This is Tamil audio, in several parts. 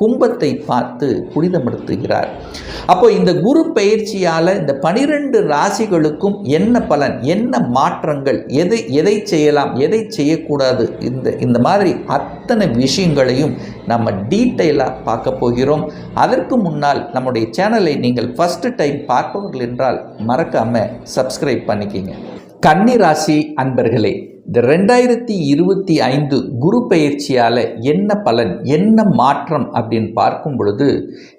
கும்பத்தை பார்த்து புனிதப்படுத்துகிறார். அப்போ இந்த குரு பயிற்சியால் இந்த பனிரெண்டு ராசிகளுக்கும் என்ன பலன் என்ன மாற்றங்கள் எதை எதை செய்யலாம் எதை செய்யக்கூடாது இந்த இந்த மாதிரி அத்தனை விஷயங்களையும் நம்ம டீட்டெயிலாக பார்க்க போகிறோம். அதற்கு முன்னால் நம்முடைய சேனலை நீங்கள் ஃபஸ்ட்டு டைம் பார்ப்பவர்கள் என்றால் மறக்காமல் சப்ஸ்கிரைப் பண்ணிக்கிங்க. கன்னி ராசி அன்பர்களே இந்த ரெண்டாயிரத்தி இருபத்தி ஐந்து குரு பயிற்சியால் என்ன பலன் என்ன மாற்றம் அப்படின்னு பார்க்கும் பொழுது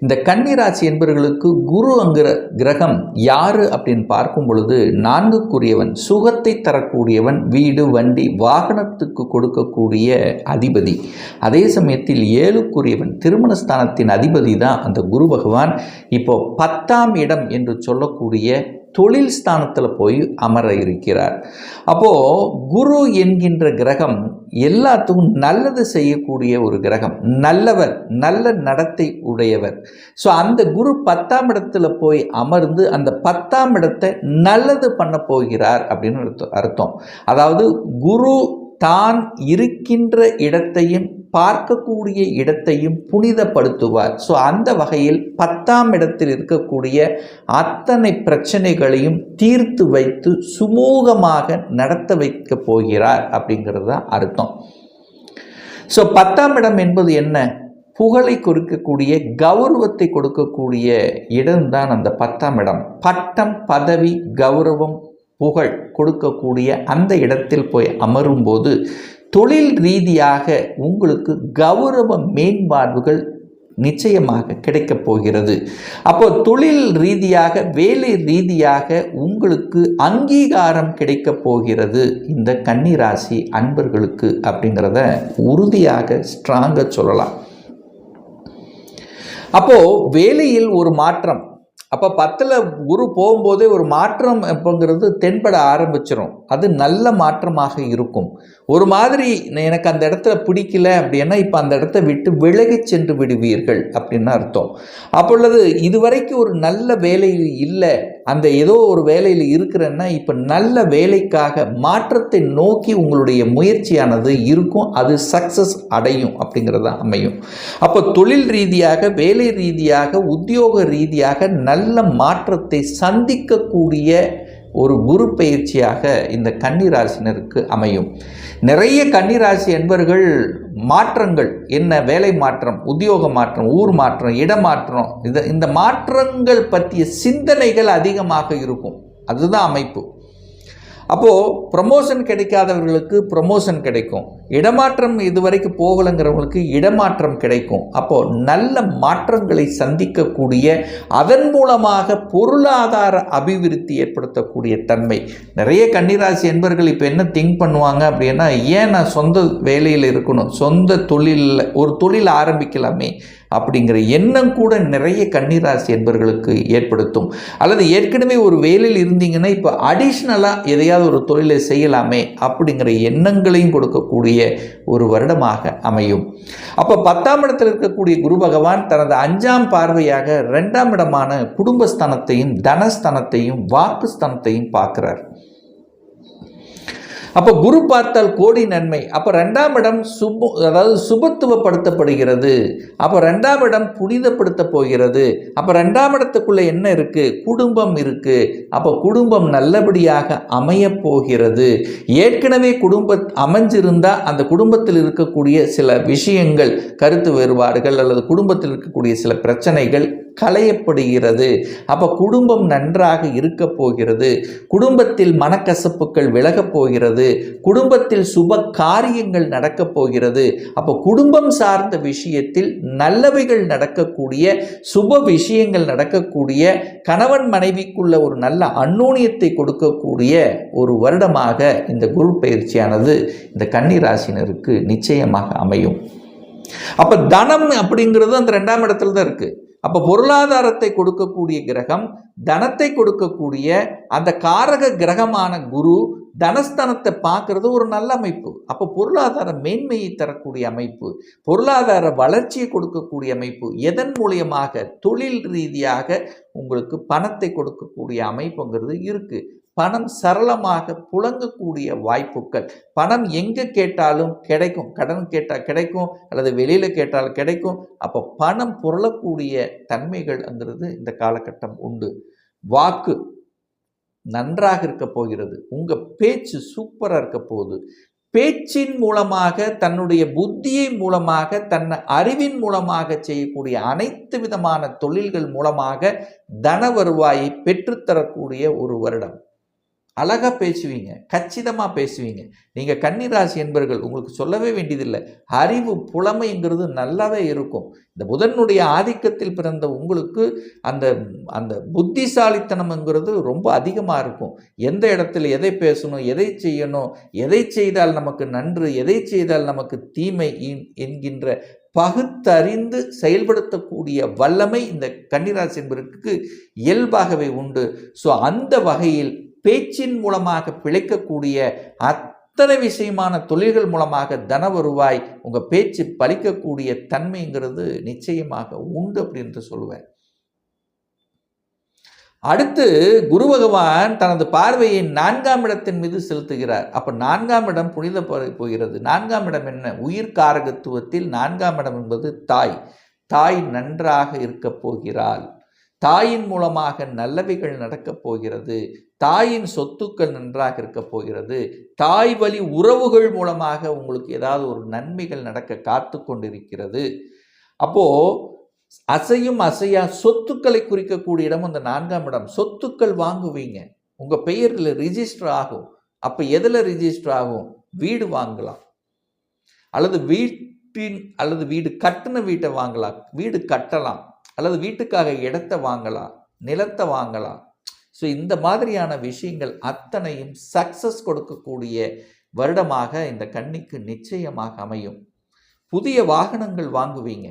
இந்த கன்னிராசி என்பவர்களுக்கு குரு அங்கிற கிரகம் யார் அப்படின்னு பார்க்கும் பொழுது நான்குக்குரியவன் சுகத்தை தரக்கூடியவன் வீடு வண்டி வாகனத்துக்கு கொடுக்கக்கூடிய அதிபதி. அதே சமயத்தில் ஏழுக்குரியவன் திருமணஸ்தானத்தின் அதிபதி தான் அந்த குரு பகவான். இப்போ பத்தாம் இடம் என்று சொல்லக்கூடிய தொழில் ஸ்தானத்தில் போய் அமர இருக்கிறார். அப்போது குரு என்கின்ற கிரகம் எல்லாத்துக்கும் நல்லது செய்யக்கூடிய ஒரு கிரகம். நல்லவர் நல்ல நடத்தை உடையவர். ஸோ அந்த குரு பத்தாம் இடத்துல போய் அமர்ந்து அந்த பத்தாம் இடத்தை நல்லது பண்ண போகிறார் அப்படின்னு அர்த்தம் அர்த்தம். அதாவது குரு தான் இருக்கின்ற இடத்தையும் பார்க்கக்கூடிய இடத்தையும் புனிதப்படுத்துவார். ஸோ அந்த வகையில் பத்தாம் இடத்தில் இருக்கக்கூடிய அத்தனை பிரச்சனைகளையும் தீர்த்து வைத்து சுமூகமாக நடத்த வைக்க போகிறார் அப்படிங்கிறது தான் அர்த்தம். ஸோ பத்தாம் இடம் என்பது என்ன? புகழை கொடுக்கக்கூடிய கௌரவத்தை கொடுக்கக்கூடிய இடம்தான் அந்த பத்தாம் இடம். பட்டம் பதவி கௌரவம் புகழ் கொடுக்கக்கூடிய அந்த இடத்தில் போய் அமரும்போது தொழில் ரீதியாக உங்களுக்கு கௌரவ மேம்பாடுகள் நிச்சயமாக கிடைக்கப் போகிறது. அப்போ தொழில் ரீதியாக வேலை ரீதியாக உங்களுக்கு அங்கீகாரம் கிடைக்கப் போகிறது. இந்த கன்னிராசி அன்பர்களுக்கு அப்படிங்கிறத உறுதியாக ஸ்ட்ராங்காக சொல்லலாம். அப்போது வேலையில் ஒரு மாற்றம் அப்போ பத்தில் குரு போகும்போதே ஒரு மாற்றம் எப்போங்கிறது தென்பட ஆரம்பிச்சிடும் அது நல்ல மாற்றமாக இருக்கும். ஒரு மாதிரி எனக்கு அந்த இடத்துல பிடிக்கல அப்படின்னா இப்போ அந்த இடத்த விட்டு விலகி சென்று விடுவீர்கள் அப்படின்னு அர்த்தம். அப்பொழுது இதுவரைக்கும் ஒரு நல்ல வேலை இல்லை. அந்த ஏதோ ஒரு வேலையில் இருக்கிறேன்னா இப்போ நல்ல வேலைக்காக மாற்றத்தை நோக்கி உங்களுடைய முயற்சியானது இருக்கும். அது சக்ஸஸ் அடையும் அப்படிங்கிறத அமையும். அப்போ தொழில் ரீதியாக வேலை ரீதியாக உத்தியோக ரீதியாக நல்ல மாற்றத்தை சந்திக்கக்கூடிய ஒரு குரு பயிற்சியாக இந்த கன்னிராசினருக்கு அமையும். நிறைய கன்னிராசி என்பர்கள் மாற்றங்கள் என்ன வேலை மாற்றம் உத்தியோக மாற்றம் ஊர் மாற்றம் இடமாற்றம் இது இந்த மாற்றங்கள் பற்றிய சிந்தனைகள் அதிகமாக இருக்கும். அதுதான் அமைப்பு. அப்போது ப்ரமோஷன் கிடைக்காதவர்களுக்கு ப்ரமோஷன் கிடைக்கும். இடமாற்றம் இதுவரைக்கும் போகலைங்கிறவங்களுக்கு இடமாற்றம் கிடைக்கும். அப்போது நல்ல மாற்றங்களை சந்திக்கக்கூடிய அதன் மூலமாக பொருளாதார அபிவிருத்தி ஏற்படுத்தக்கூடிய தன்மை. நிறைய கன்னிராசி என்பர்கள் இப்போ என்ன திங்க் பண்ணுவாங்க அப்படின்னா ஏன் நான் சொந்த வேலையில் இருக்கணும்? சொந்த தொழிலில் ஒரு தொழில் ஆரம்பிக்கலாமே. அப்படிங்கிற எண்ணம் கூட நிறைய கன்னிராசி என்பவர்களுக்கு ஏற்படுத்தும். அல்லது ஏற்கனவே ஒரு வேலையில் இருந்தீங்கன்னா இப்போ அடிஷ்னலாக எதையாவது ஒரு தொழிலை செய்யலாமே அப்படிங்கிற எண்ணங்களையும் கொடுக்கக்கூடிய ஒரு வருடமாக அமையும். அப்போ பத்தாம் இடத்தில் இருக்கக்கூடிய குரு பகவான் தனது அஞ்சாம் பார்வையாக ரெண்டாம் இடமான குடும்பஸ்தானத்தையும் தனஸ்தானத்தையும் வாக்குஸ்தானத்தையும் பார்க்குறார். அப்போ குரு பார்த்தால் கோடி நன்மை. அப்போ ரெண்டாம் இடம் சுப அதாவது சுபத்துவப்படுத்தப்படுகிறது. அப்போ ரெண்டாம் இடம் புனிதப்படுத்த போகிறது. அப்போ ரெண்டாம் இடத்துக்குள்ளே என்ன இருக்குது குடும்பம் இருக்குது அப்போ குடும்பம் நல்லபடியாக அமையப் போகிறது. ஏற்கனவே குடும்ப அமைஞ்சிருந்தால் அந்த குடும்பத்தில் இருக்கக்கூடிய சில விஷயங்கள் கருத்து வேறுபாடுகள் அல்லது குடும்பத்தில் இருக்கக்கூடிய சில பிரச்சனைகள் களையப்படுகிறது. அப்போ குடும்பம் நன்றாக இருக்க போகிறது. குடும்பத்தில் மனக்கசப்புகள் விலகப் போகிறது. குடும்பத்தில் சுப காரியங்கள் நடக்கப் போகிறது. அப்போ குடும்பம் சார்ந்த விஷயத்தில் நல்லவைகள் நடக்கக்கூடிய சுப விஷயங்கள் நடக்கக்கூடிய கணவன் மனைவிக்குள்ள ஒரு நல்ல அந்நூனியத்தை கொடுக்கக்கூடிய ஒரு வருடமாக இந்த குரு பயிற்சியானது இந்த கன்னிராசினருக்கு நிச்சயமாக அமையும். அப்போ தனம் அப்படிங்கிறது அந்த ரெண்டாம் இடத்துல தான் இருக்குது அப்போ பொருளாதாரத்தை கொடுக்கக்கூடிய கிரகம் தனத்தை கொடுக்கக்கூடிய அந்த காரக கிரகமான குரு தனஸ்தனத்தை பார்க்கறது ஒரு நல்ல அமைப்பு. அப்போ பொருளாதார மேன்மையை தரக்கூடிய அமைப்பு பொருளாதார வளர்ச்சியை கொடுக்கக்கூடிய அமைப்பு எதன் மூலியமாக தொழில் ரீதியாக உங்களுக்கு பணத்தை கொடுக்கக்கூடிய அமைப்புங்கிறது இருக்குது பணம் சரளமாக புழங்கக்கூடிய வாய்ப்புகள். பணம் எங்கே கேட்டாலும் கிடைக்கும். கடன் கேட்டால் கிடைக்கும். அல்லது வெளியில் கேட்டால் கிடைக்கும். அப்போ பணம் புரளக்கூடிய தன்மைகள்ங்கிறது இந்த காலகட்டம் உண்டு. வாக்கு நன்றாக இருக்க போகிறது. உங்கள் பேச்சு சூப்பராக இருக்க போகுது. பேச்சின் மூலமாக தன்னுடைய புத்தியை மூலமாக தன் அறிவின் மூலமாக செய்யக்கூடிய அனைத்து விதமான தொழில்கள் மூலமாக தன வருவாயை பெற்றுத்தரக்கூடிய ஒரு வருடம். அழகாக பேசுவீங்க கச்சிதமாக பேசுவீங்க. நீங்கள் கன்னிராசி என்பர்கள் உங்களுக்கு சொல்லவே வேண்டியதில்லை. அறிவு புலமைங்கிறது நல்லாவே இருக்கும். இந்த புதனுடைய ஆதிக்கத்தில் பிறந்த உங்களுக்கு அந்த அந்த புத்திசாலித்தனம்ங்கிறது ரொம்ப அதிகமாக இருக்கும். எந்த இடத்துல எதை பேசணும் எதை செய்யணும் எதை செய்தால் நமக்கு நன்று எதை செய்தால் நமக்கு தீமை என்கின்ற பகுத்தறிந்து செயல்படுத்தக்கூடிய வல்லமை இந்த கன்னிராசி என்பதற்கு இயல்பாகவே உண்டு. ஸோ அந்த வகையில் பேச்சின் மூலமாக பிழைக்கக்கூடிய அத்தனை விஷயமான தொழில்கள் மூலமாக தன வருவாய் உங்கள் பேச்சு பலிக்கக்கூடிய தன்மைங்கிறது நிச்சயமாக உண்டு அப்படின்ட்டு சொல்லுவேன் அடுத்து குரு பகவான் தனது பார்வையை நான்காம் இடத்தின் மீது செலுத்துகிறார். அப்போ நான்காம் இடம் புனித போகிறது. நான்காம் இடம் என்ன? உயிர் காரகத்துவத்தில் நான்காம் இடம் என்பது தாய். தாய் நன்றாக இருக்கப் போகிறாள். தாயின் மூலமாக நல்லவைகள் நடக்கப் போகிறது தாயின் சொத்துக்கள் நன்றாக இருக்க போகிறது தாய் வழி உறவுகள் மூலமாக உங்களுக்கு ஏதாவது ஒரு நன்மைகள் நடக்க காத்து கொண்டிருக்கிறது. அப்போது அசையும் அசையா சொத்துக்களை குறிக்கக்கூடிய இடம் அந்த நான்காம் இடம். சொத்துக்கள் வாங்குவீங்க. உங்கள் பெயரில் ரிஜிஸ்டர் ஆகும். அப்போ எதில் ரிஜிஸ்டர் ஆகும்? வீடு வாங்கலாம். அல்லது வீட்டின் அல்லது வீடு கட்டின வீட்டை வாங்கலாம். வீடு கட்டலாம். அல்லது வீட்டுக்காக இடத்தை வாங்கலாம் நிலத்தை வாங்கலாம். ஸோ இந்த மாதிரியான விஷயங்கள் அத்தனையும் சக்சஸ் கொடுக்கக்கூடிய வருடமாக இந்த கண்ணிக்கு நிச்சயமாக அமையும். புதிய வாகனங்கள் வாங்குவீங்க.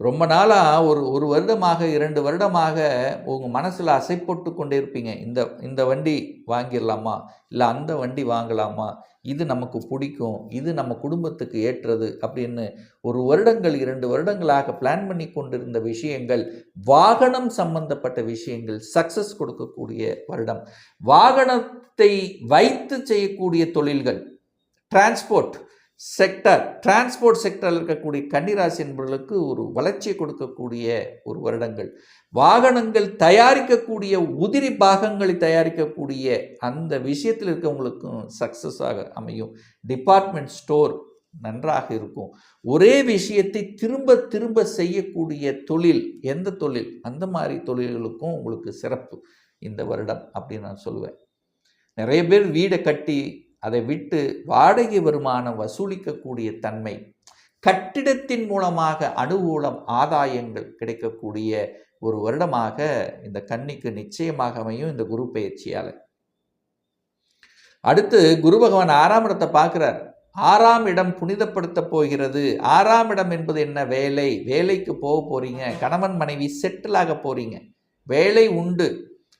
ரொம்ப நாளாக ஒரு ஒரு வருடமாக இரண்டு வருடமாக உங்கள் மனசில் அசைப்பட்டு கொண்டே இருப்பீங்க இந்த இந்த வண்டி வாங்கிடலாமா? இல்லை அந்த வண்டி வாங்கலாமா? இது நமக்கு பிடிக்கும். இது நம்ம குடும்பத்துக்கு ஏற்றது அப்படின்னு ஒரு வருடங்கள் இரண்டு வருடங்களாக பிளான் பண்ணி கொண்டிருந்த விஷயங்கள் வாகனம் சம்பந்தப்பட்ட விஷயங்கள் சக்சஸ் கொடுக்கக்கூடிய வருடம். வாகனத்தை வைத்து செய்யக்கூடிய தொழில்கள் டிரான்ஸ்போர்ட் செக்டர் டிரான்ஸ்போர்ட் செக்டரில் இருக்கக்கூடிய கன்னிராசி என்பவர்களுக்கு ஒரு வளர்ச்சியை கொடுக்கக்கூடிய ஒரு வருடங்கள். வாகனங்கள் தயாரிக்கக்கூடிய உதிரி பாகங்களை தயாரிக்கக்கூடிய அந்த விஷயத்தில் இருக்கவங்களுக்கும் சக்ஸஸாக அமையும். டிபார்ட்மெண்ட் ஸ்டோர் நன்றாக இருக்கும். ஒரே விஷயத்தை திரும்ப திரும்ப செய்யக்கூடிய தொழில் எந்த தொழில்? அந்த மாதிரி தொழில்களுக்கும் உங்களுக்கு சிறப்பு இந்த வருடம் அப்படின்னு நான் சொல்லுவேன். நிறைய பேர் வீடை கட்டி அதை விட்டு வாடகை வருமானம் வசூலிக்கக்கூடிய தன்மை கட்டிடத்தின் மூலமாக அனுகூலம் ஆதாயங்கள் கிடைக்கக்கூடிய ஒரு வருடமாக இந்த கன்னிக்கு நிச்சயமாக அமையும் இந்த குரு பயிற்சியால். அடுத்து குரு பகவான் ஆறாம் இடத்தை பார்க்குறார். ஆறாம் இடம் புனிதப்படுத்த போகிறது. ஆறாம் இடம் என்பது என்ன? வேலை. வேலைக்கு போக போகிறீங்க கணவன் மனைவி செட்டில் ஆக போகிறீங்க வேலை உண்டு.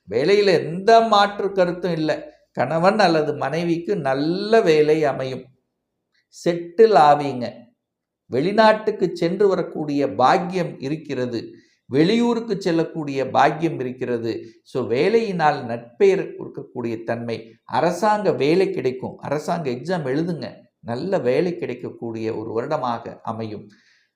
வேலையில் எந்த மாற்று கருத்தும் இல்லை. கணவன் அல்லது மனைவிக்கு நல்ல வேலை அமையும். செட்டில் ஆவீங்க. வெளிநாட்டுக்கு சென்று வரக்கூடிய பாக்கியம் இருக்கிறது. வெளியூருக்கு செல்லக்கூடிய பாக்கியம் இருக்கிறது. ஸோ வேலையினால் நட்பெயர் கொடுக்கக்கூடிய தன்மை. அரசாங்க வேலை கிடைக்கும். அரசாங்க எக்ஸாம் எழுதுங்க. நல்ல வேலை கிடைக்கக்கூடிய ஒரு வருடமாக அமையும்.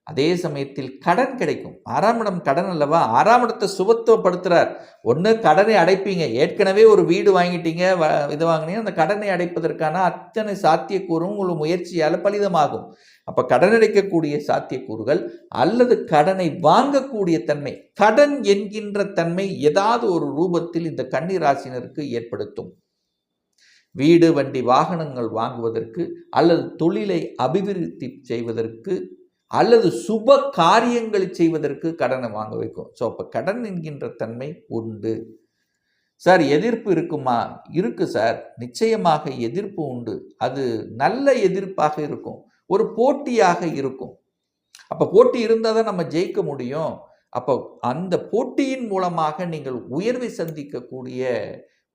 அதே சமயத்தில் கடன் கிடைக்கும். ஆறாம் இடம் கடன் அல்லவா? ஆறாம் இடத்தை சுபத்துவப்படுத்துகிறார் ஒன்று கடனை அடைப்பீங்க. ஏற்கனவே ஒரு வீடு வாங்கிட்டீங்க வ இது வாங்கினீங்க. அந்த கடனை அடைப்பதற்கான அத்தனை சாத்தியக்கூறும் உங்கள் முயற்சியால் பலிதமாகும். அப்போ கடன் அடைக்கக்கூடிய சாத்தியக்கூறுகள் அல்லது கடனை வாங்கக்கூடிய தன்மை கடன் என்கின்ற தன்மை ஏதாவது ஒரு ரூபத்தில் இந்த கன்னிராசினருக்கு ஏற்படுத்தும். வீடு வண்டி வாகனங்கள் வாங்குவதற்கு அல்லது தொழிலை அபிவிருத்தி செய்வதற்கு அல்லது சுப காரியங்களை செய்வதற்கு கடனை வாங்க வைக்கும். ஸோ அப்போ கடன் என்கின்ற தன்மை உண்டு. சார் எதிர்ப்பு இருக்குமா? இருக்கு சார் நிச்சயமாக எதிர்ப்பு உண்டு. அது நல்ல எதிர்ப்பாக இருக்கும். ஒரு போட்டியாக இருக்கும். அப்போ போட்டி இருந்தால் தான் நம்ம ஜெயிக்க முடியும். அப்போ அந்த போட்டியின் மூலமாக நீங்கள் உயர்வை சந்திக்கக்கூடிய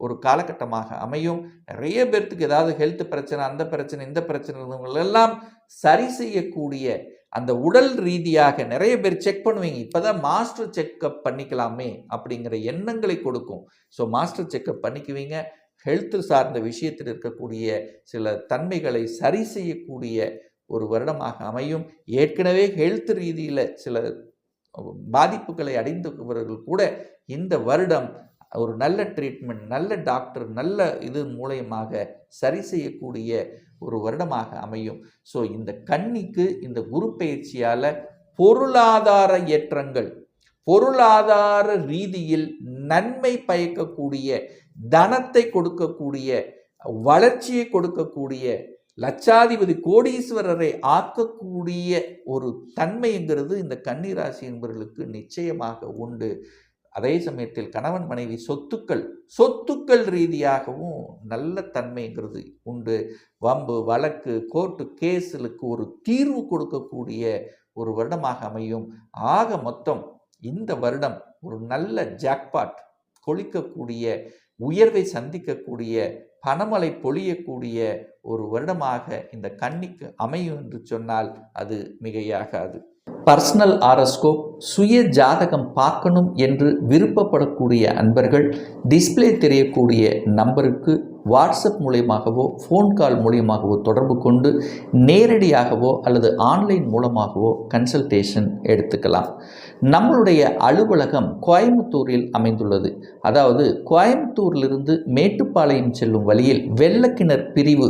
ஒரு காலகட்டமாக அமையும். நிறைய பேர்த்துக்கு ஏதாவது ஹெல்த் பிரச்சனை அந்த பிரச்சனை இந்த பிரச்சனை எல்லாம் சரி செய்யக்கூடிய அந்த உடல் ரீதியாக நிறைய பேர் செக் பண்ணுவீங்க. இப்போதான் மாஸ்டர் செக்கப் பண்ணிக்கலாமே அப்படிங்கிற எண்ணங்களை கொடுக்கும். ஸோ மாஸ்டர் செக்கப் பண்ணிக்குவீங்க. ஹெல்த் சார்ந்த விஷயத்தில் இருக்கக்கூடிய சில தன்மைகளை சரி செய்யக்கூடிய ஒரு வருடமாக அமையும். ஏற்கனவே ஹெல்த் ரீதியில் சில பாதிப்புகளை அடைந்தவர்கள் கூட இந்த வருடம் ஒரு நல்ல ட்ரீட்மெண்ட் நல்ல டாக்டர் நல்ல இது மூலயமாக சரி செய்யக்கூடிய ஒரு வருடமாக அமையும். ஸோ இந்த கன்னிக்கு இந்த குரு பயிற்சியால் பொருளாதார ஏற்றங்கள் பொருளாதார ரீதியில் நன்மை பயக்கக்கூடிய தனத்தை கொடுக்கக்கூடிய வளர்ச்சியை கொடுக்கக்கூடிய லட்சாதிபதி கோடீஸ்வரரை ஆக்கக்கூடிய ஒரு தன்மைங்கிறது இந்த கன்னிராசி என்பவர்களுக்கு நிச்சயமாக உண்டு. அதே சமயத்தில் கணவன் மனைவி சொத்துக்கள் சொத்துக்கள் ரீதியாகவும் நல்ல தன்மைங்கிறது உண்டு. வம்பு வழக்கு கோர்ட்டு கேஸுகளுக்கு ஒரு தீர்வு கொடுக்கக்கூடிய ஒரு வருடமாக அமையும். ஆக மொத்தம் இந்த வருடம் ஒரு நல்ல ஜாக்பாட் கொளிக்கக்கூடிய உயர்வை சந்திக்கக்கூடிய பணமலை பொழியக்கூடிய ஒரு வருடமாக இந்த கன்னிக்கு அமையும் என்று சொன்னால் அது மிகையாகாது. பர்சனல் ஆரஸ்கோப் சுய ஜாதகம் பார்க்கணும் என்று விருப்பப்படக்கூடிய அன்பர்கள் டிஸ்ப்ளே தெரியக்கூடிய நம்பருக்கு வாட்ஸ்அப் மூலியமாகவோ ஃபோன் கால் மூலியமாகவோ தொடர்பு கொண்டு நேரடியாகவோ அல்லது ஆன்லைன் மூலமாகவோ கன்சல்டேஷன் எடுத்துக்கலாம். நம்மளுடைய அலுவலகம் கோயம்புத்தூரில் அமைந்துள்ளது. அதாவது கோயம்புத்தூரிலிருந்து மேட்டுப்பாளையம் செல்லும் வழியில் வெள்ளக்கிணர் பிரிவு